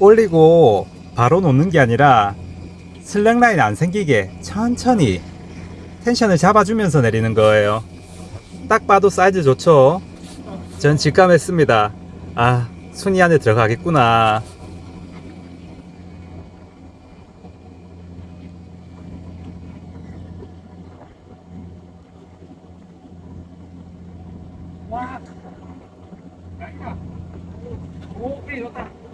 올리고 바로 놓는 게 아니라 슬랙라인 안 생기게 천천히 텐션을 잡아주면서 내리는 거예요. 딱 봐도 사이즈 좋죠? 전 직감했습니다. 아, 순이 안에 들어가겠구나. 와, 야, 야, 오, 그래, 좋다.